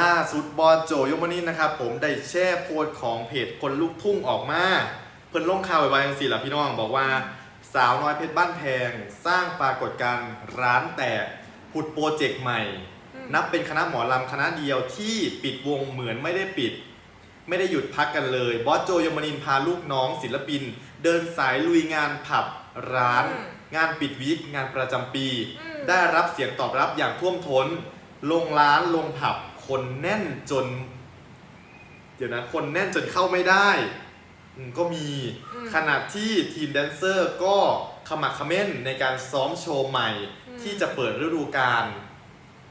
ล่าสุดบอลโจยมนินนะครับ ผมได้แช่โพสต์ของเพจคนลูกทุ่งออกมา เพิ่นลงข่าวไว้ว่าจังสี่ล่ะพี่น้องบอกว่า สาวน้อยเพชรบ้านแพง สร้างปรากฏการณ์ร้านแตกผุดโปรเจกต์ใหม่อืมนับเป็นคณะหมอลำคณะเดียวที่ปิดวงเหมือนไม่ได้ปิด ไม่ได้หยุดพักกันเลย บอสโจยมนินพาลูกน้องศิลปิน เดินสายลุยงานผับร้านอืมงานปิดวิกงานประจำปีอืมได้รับเสียงตอบรับอย่างท่วมท้น ลงร้านลงผับ คนแน่นจน เดี๋ยวนะ คนแน่นจนเข้าไม่ได้อืมก็มีอืมขณะที่ทีมแดนเซอร์ก็ขมักเขม้นในการซ้อมโชว์ใหม่ อืม ที่จะเปิดฤดูกาล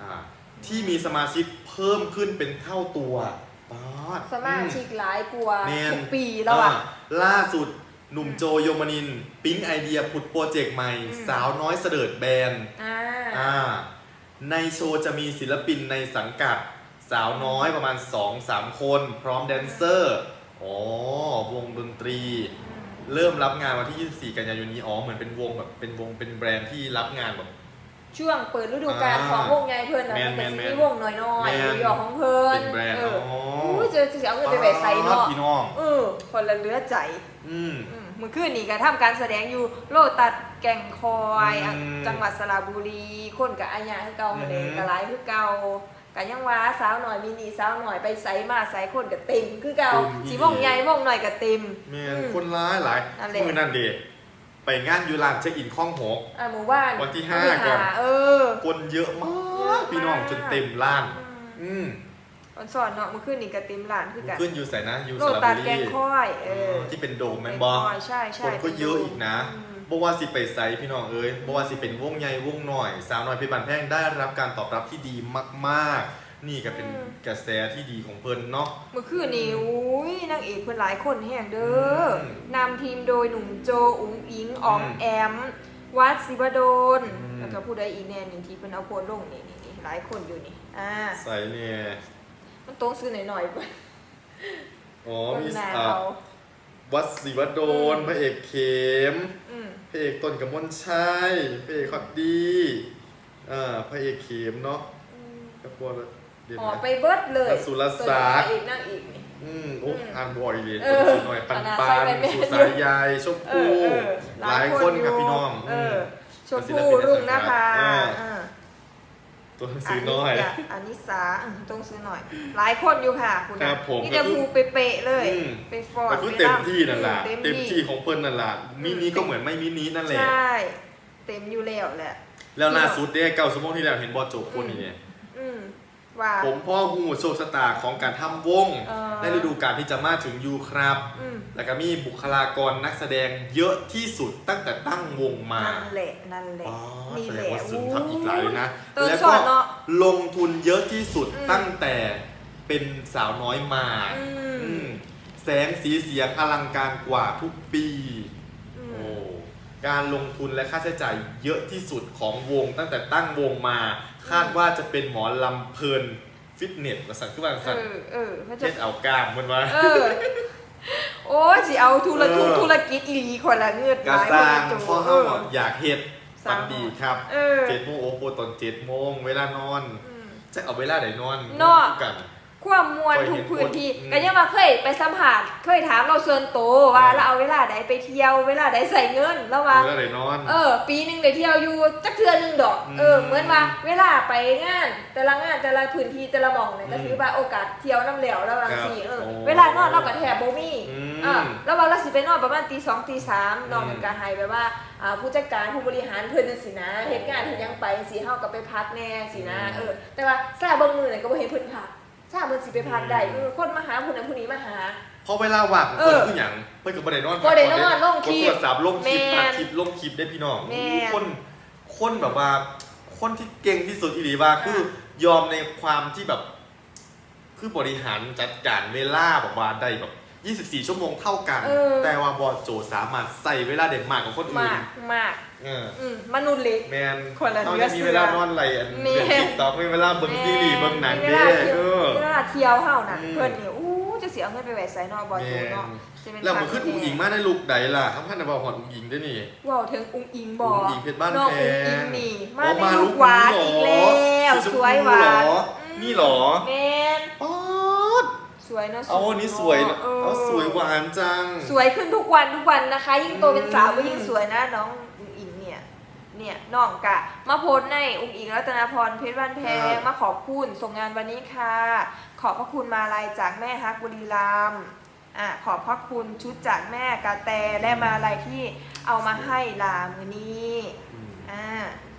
อ่าที่มีสมาชิกเพิ่มขึ้นเป็นเท่าตัวป๊าดสมาชิกหลายกว่าแมนทุกปีแล้วอะาล่าสุดหนุ่มโจโยมนิน ปิ๊งไอเดียผุดโปรเจกต์ใหม่ อืม สาวน้อยเสดิร์ดแบนด์อ่า อ่าในโชว์จะมีศิลปินในสังกัด สาวน้อยประมาณ 2-3 คน พร้อมแดนเซอร์อ๋อวงดนตรี เริ่มรับงานวันที่ 24 กันยายนนี้อ๋อเหมือนเป็นวงแบบเป็นวงเป็นแบรนด์ที่รับงานแบบ ช่วงเปิดฤดูกาลอ่าของวงไงเพิ่นนะแมนมันจะแมนมีแมนวงน้อยแมๆนอยู่หยอกของเพิ่นเป็นแบรนด์เอออ๋ออุ้ยเจะจะเอาเงินไปแบกใส่เนาะพี่น้องเออคนละเหลือใจอืม อืมมือคืนนี่ก็ทำการแสดงอยู่โลตัดแก่งคอยอะอืมจังหวัดสระบุรี คนกับอาญาคือเก่าอือฮึเลยกะหลายคือเก่า กันยังว่าสาวหน่อยมินิสาวหน่อยไปใส่มาใส่คนกับเต็ม คือเก่าสีม่วงใหญ่ม่วงหน่อยกับเต็ม แมอืนมคนร้ายหลายนั่นแหละ มือนั่นเดไปงานอยูรานเช็คอินข้องหก อะหมู่บ้านวันที่ห้าวัก่อน เออ คนเยอะมเยอะากมาก พี่น้องจนเต็มร้าน อืมอืมวันสอนเนาะมือคืนนี่กับเต็มร้านคือกันขึ้นอยู่ใส่นะอยู่โลสระตัดบุแกรีงค่อย เออที่เป็นโดมแมนแกงบอค่อยใช่ใช่คนก็เยอะอีกนะ อืม บว่าสิไปไซพี่น้องเอ้ยบว่าสิเป็นวงใหญ่วงหน่อย สาวน้อยเพชรบานแพงได้รับการตอบรับที่ดีมากๆ นี่ก็เป็นอืมกระแสที่ดีของเพิ่นเนาะ เมื่อคืนนี้อุ้ยนางเอกเพิ่นหลายคนแห่งเด้ออมนำทีมโดยหนุ่มโจอุ๋งอิงออมอืมแอม วัดศิวดลอืม แล้วก็ผู้ใดอีกแน่หนึ่งที่เพิ่นเอาโพสต์ลงนี่นี่นี่หลายคนอยู่นี่อ่าใส่เนี่ยมันตรงซื้อหน่อยๆเพิ่นอ๋อเพิ่นมีหน้าอ่าเขา วัดศรีวดลอืมพระเอกเข็ม อืม พระเอกต้นกำมลชัยพระเอกฮอตดีเอ่าพระเอกเข็มเนาะอืมก็พวกเดี๋ยวอ๋อนะไปเบิดเลยแล้วสุรศักดิ์ ตัวเอกนางเอกนี่ อืมโอ้อืมอ่านบ่อยเลยเอเป็นอสีหน่อยปันขนาดปัใส่นแว่นแม่สุสายใยชมเอพูอเออหลายคนครับพี่น้องเออ ม ชมพู่รุ่งนภาเอออ่า ตัวหนังสือน้อยะอันนี้สาอืมต้องซื้อหน่อย หลายคนอยู่ค่ะคุณครับผมนี่จะก็คือภูเป๊ะๆเลย อืม ไปฟอร์ดแต่คือเต็มที่นั่นแหละอืเต็มที่ของเพิ่นนั่นแหละมินิก็เหมือนไม่มินินั่นแหละ ใช่ เต็มอยู่แล้วแหละ แล้วล่าสุดเนี่ยเก้าชั่วโมงที่แล้วเห็นบอลโจกคนนี้เนี่ยอืม ว่า ผมพ่อหูโชคชะตาของการทำวง เออ ในฤดูกาลที่จะมาถึงยูครับ อืมแล้วก็มีบุคลากรนักแสดงเยอะที่สุดตั้งแต่ตั้งวงมานั่นแหละนั่นแหละอ๋อนี่แสแหดละงว่าสุนทำอีกหลายเลยนะตัวแล้วสก็อนเนาะ ลงทุนเยอะที่สุดอืม ตั้งแต่เป็นสาวน้อยมา อืมอืมแสงสีเสียงอลังการกว่าทุกปีอืมโอ้ การลงทุนและค่าใช้จ่ายเยอะที่สุดของวง ตั้งแต่ตั้งวงมา คาดว่าจะเป็นหมอลำเพลินฟิตเนสมาสั่งขึ้นมาเอสั่งอเออเขาจะเช็ดเอากล้ามมันว่า เออ โอ้ยสิเอาธุรกิจเออ ธุรกิจอีหลีคนละเงือดกาสร้างพ่อคนเขาเออ อยากเฮ็ดฟังนดีครับเออ เจ็ดโมงโอ้โหตอนเจ็ดโมงเวลานอน อืม จะเอาเวลาไหนนอนเนาะ กัน ความมวลเคยทุเห็กนพื้นที่คนอืมก็ยังมาเคยไปสัมผัสเคยถามเราส่วนโตวว่าอ่าเราเอาเวลาใดไปเที่ยวเวลาใดใส่เงินแล้วว่า เวลาไหนนอน เออ ปีหนึ่งได้เที่ยวอยู่จักเทือหนึงดอกอืมเออเหมือนว่าเวลาไปงาน แต่ละงานแต่ละพื้นที่แต่ละหม่องเนี่ยก็อืมถือว่าโอกาสเที่ยวน้ำเหลวแล้วบางทีเออโอ้เวลานอนเราก็แถบโบมี่อืม อ่าแล้วว่าเราสิไปนอนประมาณตีสองตีสามอืมนอนกันกะไฮแบบว่าอ่าผู้จัดการผู้บริหารเพื่อนจังสินะเหตุการณ์ที่ยังไปสิเฮาก็ไปพักแน่สินะเออแต่ว่าซาเบิ่งมือเนี่ยก็บ่เห็นเพิ่นพัก ซาเบิ่งสิไปพักได้เออคนมาหาผู้นั้นผู้นี้มาหาเพราะเวลาว่างเอเพิ่นอคือหยังเพิ่นก็บ่ได้นอนบ่ได้นอนลงคลิปกดโทรศัพท์ลงคลิปแม่นตัดคลิปลงคลิปได้พี่น้องแม่นคนคนแบบว่า คนที่เก่งที่สุดอีหลีว่าคือยอมในความที่แบบ คือบริหารจัดการเวลาแบบว่าได้แบบ 24 ชั่วโมงเท่ากัน เออ แต่ว่าบอโจสามารถใส่เวลาเด่นมากกว่าคนอื่นมากมากเอออืมมนุษย์เล็ก แมนคนละเขาเนื้อจะมีเสื้อเวลานอนไหลอันแม่เรียนติ๊กต็อกมีเวลาเบิ่งซีรีส์เบิ่งหนังมีเด้เวลาเที่ยวเออมีเวลาเที่ยวเฮาน่ะอืม เพิ่นนี่อู้จะเสียเงินไปไว้ไสเนอบอลแมจูเนาะนจะเป็นแล้วมันขึ้นอุ้งอิงมาได้ลูกใดล่ะคำพันธ์บอกหอดอุ้งอิงด้วยนี่ ว้าวถึงอุ้งอิงบออุ้งอิงเพชรบ้านน้องแพอุ้งอิงงนี่อ๋มาอในลูกหวานอีกแล้วสีชมสพูวยหวานเหรอ อืมนี่เหรอแมน วยเนาะเอาวันนี้สวยนะเออเอาสวยหวานจัง สวยขึ้นทุกวันทุกวันนะคะ ยิ่งโตเป็นสาวอืมก็ยิ่งสวยนะน้องอุ๋งอิงเนี่ย เนี่ยน้องกะ มาโพสต์ในอุ๋งอิงรัตนาพรเพชรบ้านแพงมาขอบคุณส่งงานวันนี้ค่ะ ขอบพระคุณมาลายจากแม่ฮักบุรีรัมย์อะขอบพระคุณชุดจากแม่กาแตและมาลายที่เอามาให้ลามือนี้อืมอ่า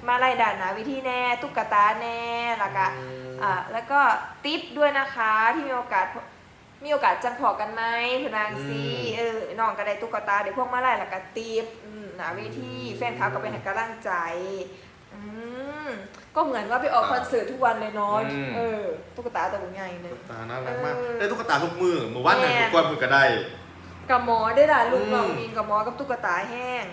มาลายด่านหนาวิธีแน่ตุ๊กตาแน่แล้วก็อ่าแล้วก็ติปด้วยนะคะที่มีโอกาส มีโอกาสจังพอกันไหมเพื่อนบางซีอืม เออน้องก็ได้ตุ๊กตาเดี๋ยวพวกมาไล่แล้วก็ติปอืมหนาเวทีแฟนคลับก็ไปให้กำลังใจอืมก็เหมือนว่าไปออกคอนเสิร์ตทุกวันเลยเนาะอืม เออตุ๊กตาตัวใหญ่เลยตุ๊กตาน่ารักมาก เออได้ตุ๊กตาทุกมือเมื่อวานหนังแม่ทุกวันมือก็ได้ กับหมอได้ล่ะลูกอืม น้องมีกับหมอกับตุ๊กตาแห้ง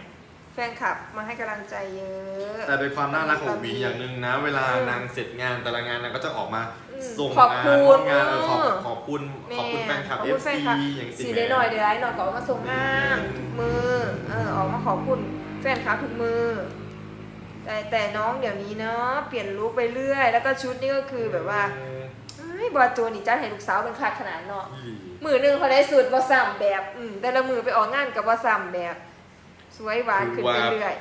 แฟนคลับมาให้กำลังใจเยอะ แต่เป็นความน่ารักของวีอย่างหนึ่งนะ เวลานางเสร็จงานแต่ละงานนางก็จะออกมาอืมส่งขอบงานคุณร่วมงานเออขอบเออขอบคุณขอบคุณแฟนคลับขอบเอคุฟณแฟนซีคลับอย่างสีสิได้หน่อยเดี๋ยวไอ้หน่อยก็เอามาส่งงานทุกมือเออออกมาขอบคุณแฟนคลับทุกมือ แต่แต่น้องเดี๋ยวนี้เนาะเปลี่ยนลุคไปเรื่อย แล้วก็ชุดนี่ก็คือแบบว่าเฮ้ยบอโจนี่จ้าให้ลูกสาวเป็นคลาดขนาดเนาะอีหลีมือหนึงเขาได้สูตรบอซ้ำแบบอืมแต่ละมือไปออกงานกับบอซ้ำแบบ สวยหวานขึ้นไปเรื่อย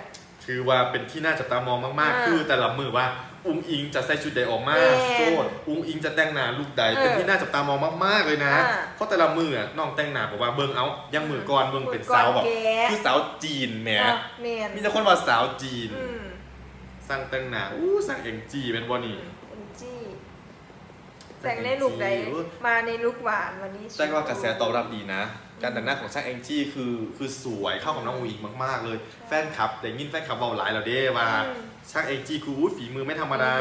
ถือว่าเป็นที่น่าจับตามองมากอ่าๆคือแต่ละมือว่าอุ้งอิงจะใส่ชุดใดออกมาแม่โซดอุ้งอิงจะแต่งหน้าลูกใดเออเป็นที่น่าจับตามองมากๆเลยนะอ่าเพราะแต่ละมืออะน้องแต่งหน้าบอกว่าเบิ่งเอายังมือก่อนเบิ่งเป็นสาวแบบมือก่อนแกะคือสาวจีนแหมเนาะเมนมีแต่คนว่าสาวจีนอืมสั่งแต่งหน้าอู้สั่งเองจีเป็นวันนี้เป็นจี้แต่งในลุคใดมาในลุคหวานวันนี้แต่ก็กระแสตอบรับดีนะ การแต่งหน้าของช่างแองจี้คือคือสวยเข้ากับน้องอูอิงมากๆ เลย แฟนคลับแต่ยินแฟนคลับเบาหลายแล้วเด้ว่าอืม ช่างแองจี้คืออู้ฝีมือไม่ธรรมดา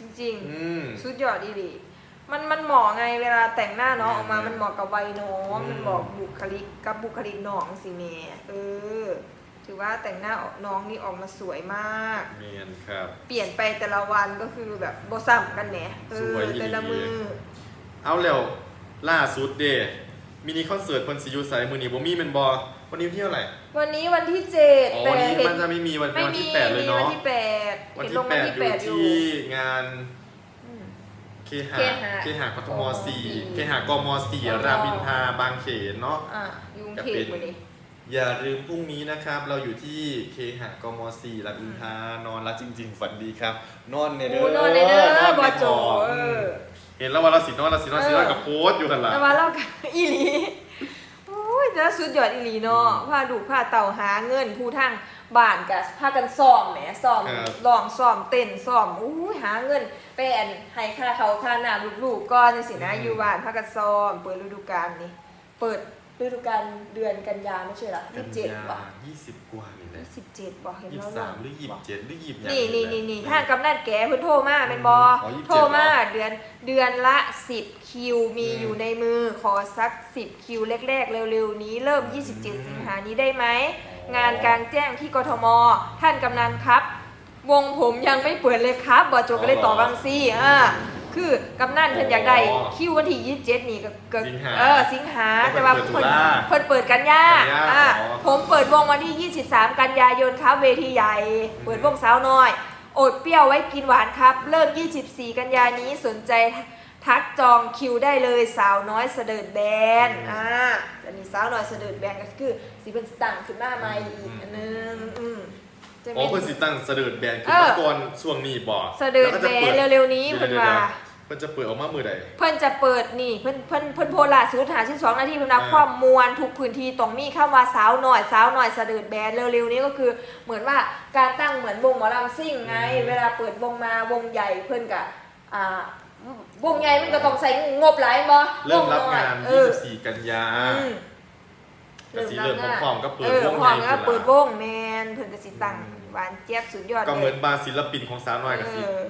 จริงอืม ๆสุดยอดดีดีมันมันเหมาะไงเวลาแต่งหน้าน้องแม่ออกมาแม่มันเหมาะกับวัยน้อง อืม มันบอกบุคลิกกับบุคลิกน้องสิเมเออ ถือว่าแต่งหน้าออกน้องนี่ออกมาสวยมาก เมียนครับ เปลี่ยนไปแต่ละวันก็คือแบบโบซ้ำกันแหนเอสอวยดี แต่ละมือ เอาแล้วล่าสุดเด มินิคอนเสิร์ตเพิ่นสิอยู่ไสมื้อนี้บ่มีแม่นบ่วันนี้วันที่เท่าไหร่ วันนี้วันที่เจ็ดอ๋อแต่วันนี้เห็นมันจะไม่มีวันไม่วันมีที่แปดเลยมีเนาะ วันที่แปดวันเห็นที่ลงแปวันดที่อแปยู่ดอยู่ที่งานอืม เคหะเคหะเคหะกทมกทมสี่สี่เคหะกมสี่กทมรามอินทราบางเขนเนาะ อะอยุงจะเทเป็พนวันนี้อย่าลืมพรุ่งนี้นะครับ เราอยู่ที่เคหะกมสี่รามอินทรานอนแล้วจริง ๆ ฝันดีครับ นอนเนี่ยเด้โอ้อนอนในเด้อนนบอในโจหอเออ เห็นแล้วว่าเราสินอนเราสินอนสินอนเออกับโพสต์อยู่กันละแต่ว่าเรากับอีหลีโอ้ยจะสุดยอดอีหลีเนาะพาดูพาเต่าหาเงินผู้ทั้งบ้านกับพากันซ้อมแหมซ้อมลองซ้อมเต้นซ้อมอู้ยหาเงินไปอันให้ค่าเขาค่าน้ำลูกๆก่อนจังสินะอยู่บ้านพากันซ้อมเปิดฤดูกาลนี่เปิด ฤดูกาลเดือนกันยาไม่ใช่เหรอกัยี่นสิบเจ็ดยาป่ะยี่สิบกว่านี่แหละสิบเจ็ดบอกเห็นยี่แล้สิวบสามหรือยี่สิบเจ็ดหรือยี่สิบนี่นี่นี่นี่ทางกำนันแกเพิ่นโทรมาเป็นบออ๋อ27โทรมาเดือนเดือนละ10คิวมีอืมอยู่ในมือขอสัก10คิวแรกๆเร็วๆนี้เริ่ม27สิงหานี้ได้ไหมงานกลางแจ้งที่กทม ท่านกำนันครับ วงผมยังไม่เปิดเลยครับบอโจก็เลยตอบบางซี่อ่า คือกำนันเพิ่นอยากได้อ๋อคิววันที่27นี่ก็ก็สิงหาเออสิงหาแล้วแต่ว่าเปิดตุเพิ่นลาเพิ่นเปิดกันยากันยาอ่าอ๋อผมเปิดวงวันที่ 23 กันยายนครับเวทีใหญ่เปิดวงสาวน้อยโอดเปรี้ยวไว้กินหวานครับ เริ่ม 24 กันยานี้สนใจทักจองคิวได้เลยสาวน้อยเสดิร์ดแบนอืมอ่าอันนี้สาวน้อยเสดิร์ดแบนก็คือสีเป็นสตังค์ขึ้นมาใหม่อีกอันนึงอืมจะอ๋อมีเพิ่นสิตั้งเสด็จแบนคือเออ เมื่อก่อนช่วงนี้บ่เสดิร์ดล้วก็แบจะปินเร็วๆนี้ดี๋ยเพิ่นดี๋ยว่า เพิ่นจะเปิดออกมามือใด เพิ่นจะเปิดนี่เพิ่นเพิ่นเพิ่นโพลาสูตรหาชิ้นสองนาทีเพิ่นรับอ่า ความมวลทุกพื้นที่ต้องมีคำว่าสาวหน่อยสาวหน่อยเสดิร์ดแบนเร็วๆนี้ก็คือเหมือนว่าการตั้งเหมือนวงหมอลำซิ่งไง เวลาเปิดวงมาวงใหญ่เพิ่นกับอ่าวงใหญ่มันก็ต้องใส่งบหลายบ่เริ่มรับวน้อยงาน เออ24 กันยา อืมก็สิเริ่มพร้อมๆก็เปิดเออวงพร้อมใหญ่ก็ขึ้นละเปิดวงแมนเพิ่นก็สิตั้งหวานเจี๊ยบสุดยอดก็เหมือนลยบาร์ศิลปินของสาวน้อยกับสิเออ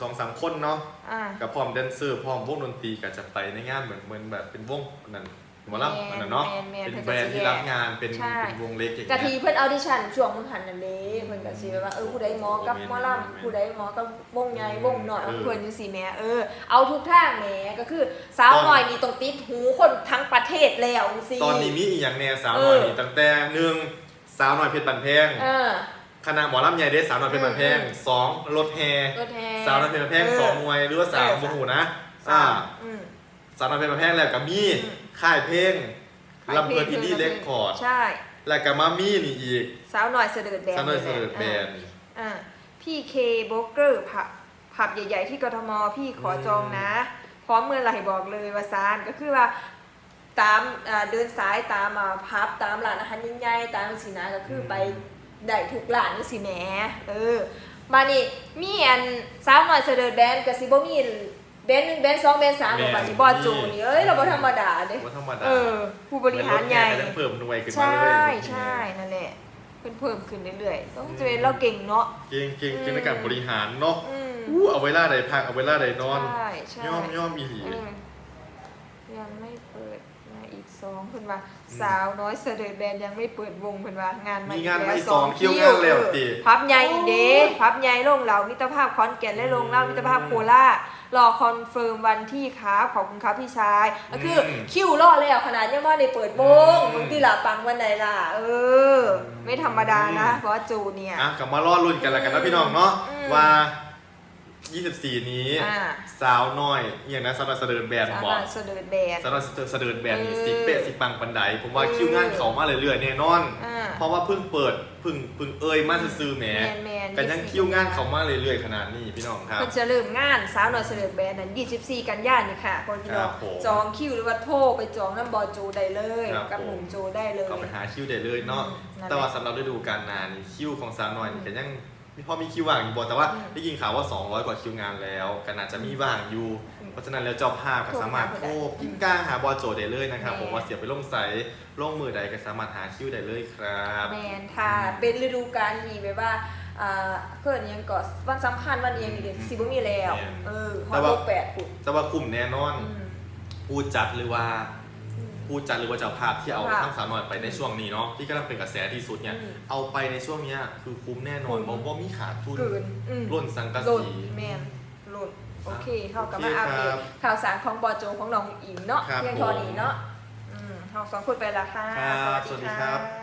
สองสามคนเนาะอ่า กับพร้อมแดนเซอร์พร้อมวงดนตรีก็จะไปในงานเหมือนเหมือนแบบเป็นวงนั่นหมอลำอันนั้นเนาะแม่นๆเป็นแบรนด์ที่รับงานเป็นใช่ เป็นวงเล็กอย่างกะทีเงี้ย เพิ่นออดิชั่นช่วงมื้อหันนั่นเด้เพิ่นก็สิแบบว่าเออผู้ใดเหมาะกับหมอลำผู้ใดเหมาะกับวงใหญ่วงน้อยของเพิ่นจังซี่แหมเออเอาทุกทางแหมก็คือสาวน้อยนี่ต้องติดหูคนทั้งประเทศแล้วจังซี่ ตอนนี้มีอีกอย่างแน่สาวน้อยเออ นี่ตั้งแต่หนึ่งสาวน้อยเพชรบันแพง เออ คณะหมอลำใหญ่เด้สาวน้อยเพชรบันแพงอืมสองรถแฮรถแห่สาวน้อยเพชรบันแพงเออสองมวยหรือว่าสามเออโมโหนะสาอ่ามอืม สาวน้อยเพชรบ้านแพงแล้วก็มีอืม ค่ายเพลงลำเพลินอินดี้เรคคอร์ดใช่ แล้วก็มามีนี่อีกสาวหน่อยเสด็จแบนสาวน้อยเสด็จแบน อ่าพี่เคโบรกเกอร์ผับผับใหญ่ ๆ ที่กทมพี่ขอจองนะ พร้อมเมื่อไหร่บอกเลยว่าซานก็คือว่าตามอ่าเดินสายตามอ่าพับตามร้านอาหารใหญ่ๆตามสินะก็คือไป ได้ทุกร้านนี่สิแหมเออ มานี่มีอันสาวหน่อยเสด็จแบนกับซิบ่มีแบนหนึ่งแบนสองแบนสามแม่นแบบนี้บอจูนี่เอ้ยเราบ่ธรรมดาเด้ว่าธรรมดาเออผู้บริหารใหญ่เหมือนถแกก็ต้องเพิ่มหน่วยขึ้นใชมาเรื่อ่ยๆใช่นั่นแหละเพิ่มเพิ่มขึ้นเรื่อยๆต้องจะเป็นเราเก่งเนาะเก่งเก่งเก่งในการบริหารเนาะอืมอู้เอาเวลาใดพักเอาเวลาใดนอนใช่ใช่ย่อมย่อมอีหลีเออยังไม่เปิดมาอีก สองเพิ่นว่า สาวน้อยเสด็จแบนยังไม่เปิดวงเพิ่นว่างานมามีอีกงานแล้วมาอีกสองคิวงานแล้วติ เออพับใหญ่อีกเด้พับใหญ่ลงเหล่ามิตรภาพขอนแก่นและลงเหล่ามิตรภาพโคราชรอคอนเฟิร์มวันที่ครับขอบคุณครับพี่ชายก็คืออมคิวรอแล้วขนาดยังไม่ได้เปิดวงอืม มึงที่หลับปังวันไหนล่ะ เออ ไม่ธรรมดานะเพราะว่าจูเนี่ย อะกลับมารอรุ่นกันแล้วกันนะพี่น้องเนาะอืม ว่า 24 นี้ อ่า สาวน้อยอหย่างนั้นสาวน้อยเสดินแบนสาวบอน้อกยเสด็จแบนสาวน้อยเสดินแบนนี่เออสิเป๊ะสิปังปันไดผมว่าเออคิวงานเขามาเรื่อยๆแน่นอน อ่าเพราะว่าเพิ่งเปิดเพิ่งเพิ่งเอ่ยมาซื้อๆแหมแมนๆ กันยังคิวงานเขามาเรื่อยๆขนาดนี้พี่น้องครับ เพิ่นจะเริ่มงานสาวน้อยเสด็จแบนนั้น24 กันยายนนี่ค่ะคนพี่น้องครับผมจองคิวหรือว่าโทรไปจองน้ำบอจูได้เลย ครับกับผม หนุ่มโจได้เลยเข้าไปหาคิวได้เลยเนาะ อืมนั่นแหละแต่ว่าสำหรับฤดูกาลหนานี่คิวของสาวน้อยนี่ก็ยังมี พอมีคิวว่างอยู่บ่แต่ว่าอืมได้ยินข่าวว่า 200 กว่าคิวงานแล้วก็น่าจะมีว่างอยู่อืมเพราะฉะนั้นแล้วเจ้าภาพก็สามารถโทรหาโทรเพิ่นได้กิ้งก้างหาบอลโจได้เลยนะครับแม่ผมว่าเสียไปลงใสลงมือใดก็สามารถหาคิวได้เลยครับแมนค่ะเป็นฤดูกาลที่แบบว่าอ่าเกิดยังก่อวันสำคัญวันเองนี่เด็สิบ่มีแล้วแม่นเออฮอแต่ดว่าโลกแปดปุ่นแต่ว่ากลุ่มแน่นอนอืมผู้จัดหรือว่าอืม ผู้จัดหรือว่าเจ้าภาพที่เอาเจ้าภาพทั้งสาวน้อยไปในช่วงนี้เนาะที่กำลังเป็นกระแสที่สุดเนี่ยอืม เอาไปในช่วงเนี้ยคือคุ้มแน่นอนคุ้มเพราะว่ามีขาดทุนเกินอืมร่นสังกะหล่นสี แมนหล่นโอเคเท่ากับโอเคมาอัปเดครัตบข่าวสารของบอโจของน้องอิงเนาะครับเพียงเท่าผม นี้เนาะอืมเราสองคนไปละค่ะ ครับสวัสสวัสดีดีครัค่ะบ